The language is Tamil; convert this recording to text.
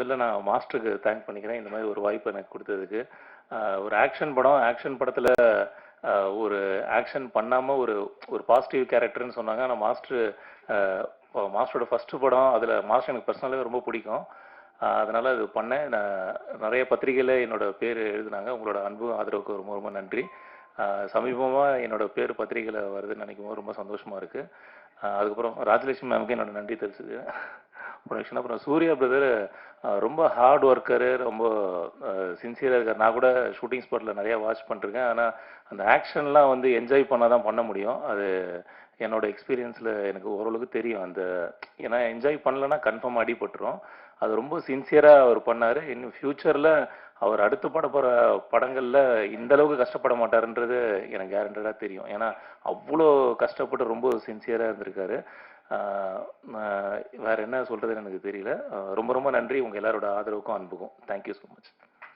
முதல்ல நான் மாஸ்டருக்கு தேங்க் பண்ணிக்கிறேன். இந்த மாதிரி ஒரு வாய்ப்பு எனக்கு கொடுத்ததுக்கு. ஒரு ஆக்ஷன் படம் ஆக்ஷன் படத்தில் ஒரு ஆக்ஷன் பண்ணாமல் ஒரு ஒரு பாசிட்டிவ் கேரக்டர்னு சொன்னாங்க. ஆனால் மாஸ்டர் மாஸ்டரோட ஃபஸ்ட்டு படம் அதில் மாஸ்டர் எனக்கு பர்சனலாகவே ரொம்ப பிடிக்கும். அதனால் அது பண்ணேன். நான் நிறைய பத்திரிகையில் என்னோட பேர் எழுதினாங்க. உங்களோட அன்பும் ஆதரவுக்கு ரொம்ப ரொம்ப நன்றி. சமீபமாக என்னோட பேர் பத்திரிகையில் வருதுன்னு நினைக்கும் போது ரொம்ப சந்தோஷமாக இருக்குது அதுக்கப்புறம் ராஜலட்சுமி மேமுக்கு என்னோட நன்றி தெரிஞ்சுது ஒரு அப்புறம் சூர்யா பிரதர் ரொம்ப ஹார்ட் ஒர்க்கரு ரொம்ப சின்சியராக இருக்கார். நான் கூட ஷூட்டிங் ஸ்பாட்டில் நிறைய வாட்ச் பண்ணிருக்கேன் ஆனால் அந்த ஆக்ஷன்லாம் வந்து என்ஜாய் பண்ணால் தான் பண்ண முடியும். அது என்னோட எக்ஸ்பீரியன்ஸில் எனக்கு ஓரளவுக்கு தெரியும். அந்த ஏன்னா என்ஜாய் பண்ணலன்னா கன்ஃபார்ம் அடிபட்டுரும். அது ரொம்ப சின்சியராக அவர் பண்ணார். இன்னும் ஃப்யூச்சரில் அவர் அடுத்து பட போகிற படங்களில் இந்த அளவுக்கு கஷ்டப்பட மாட்டாருன்றது எனக்கு கேரண்டடாக தெரியும். ஏன்னா அவ்வளோ கஷ்டப்பட்டு ரொம்ப சின்சியராக இருந்திருக்காரு. வேற என்ன சொல்கிறதுன்னு எனக்கு தெரியல. ரொம்ப ரொம்ப நன்றி. உங்கள் எல்லாரோட ஆதரவுக்கும் அன்புக்கும். Thank you so much